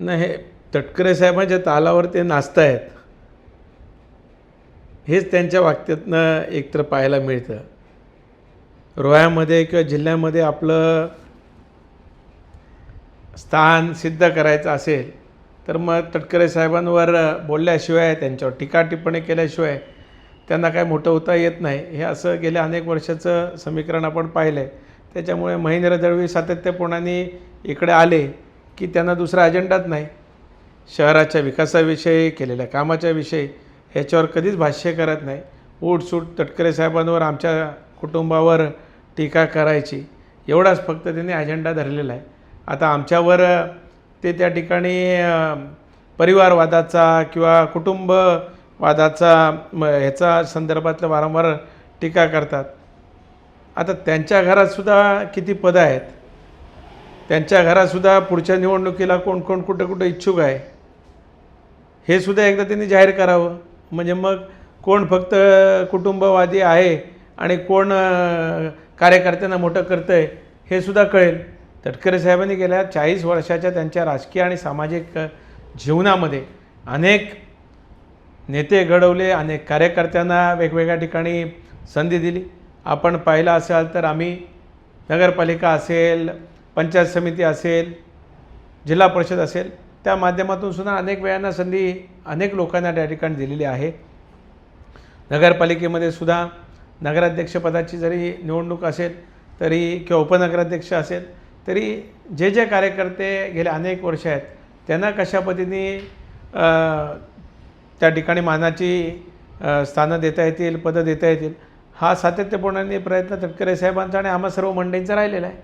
नाही हे तटकरे साहेबांच्या तालावर ते नाचतायत. हेच त्यांच्या वाक्यातनं एकतर पाहायला मिळतं. रोह्यामध्ये किंवा जिल्ह्यामध्ये आपलं स्थान सिद्ध करायचं असेल तर मग तटकरे साहेबांवर बोलल्याशिवाय त्यांच्यावर टीका टिप्पणी केल्याशिवाय त्यांना काय मोठं होता येत नाही. हे असं गेल्या अनेक वर्षाचं समीकरण आपण पाहिलं आहे त्याच्यामुळे महेंद्र दळवी सातत्यपूर्णाने इकडे आले. की त्यांना दुसरा अजेंडाच नाही. शहराच्या विकासाविषयी केलेल्या कामाच्या विषयी. ह्याच्यावर कधीच भाष्य करत नाही. उठसूट तटकरे साहेबांवर आमच्या कुटुंबावर टीका करायची. एवढाच फक्त त्यांनी अजेंडा धरलेला आहे. आता आमच्यावर ते त्या ठिकाणी परिवारवादाचा किंवा कुटुंबवादाचा म ह्याचा संदर्भातलं वारंवार टीका करतात. आता त्यांच्या घरातसुद्धा किती पदं आहेत? त्यांच्या घरातसुद्धा पुढच्या निवडणुकीला कोण कोण कुठं कुठं इच्छुक आहे हे सुद्धा एकदा त्यांनी जाहीर करावं. म्हणजे मग कोण फक्त कुटुंबवादी आहे आणि कोण कार्यकर्त्यांना मोठं करतं आहे हे सुद्धा कळेल. तटकरे साहेबांनी गेल्या चाळीस वर्षाच्या त्यांच्या राजकीय आणि सामाजिक जीवनामध्ये अनेक नेते घडवले अनेक कार्यकर्त्यांना वेगवेगळ्या ठिकाणी संधी दिली. आपण पाहिलं असाल तर आम्ही नगरपालिका असेल पंचायत समिती असेल जिल्हा परिषद असेल त्या माध्यमातून सुद्धा अनेक वेळांना संधी अनेक लोकांना त्या ठिकाणी दिलेली आहे. नगरपालिकेमध्ये सुद्धा नगराध्यक्षपदाची जरी निवडणूक असेल तरी किंवा उपनगराध्यक्ष असेल तरी जे जे कार्यकर्ते गेले अनेक वर्ष आहेत त्यांना कशा पद्धतीने त्या ठिकाणी मानाची स्थानं देता येतील पदं देता येतील हा सातत्यपूर्णाने प्रयत्न तटकरे साहेबांचा आणि आम्हा सर्व मंडळींचा राहिलेला आहे.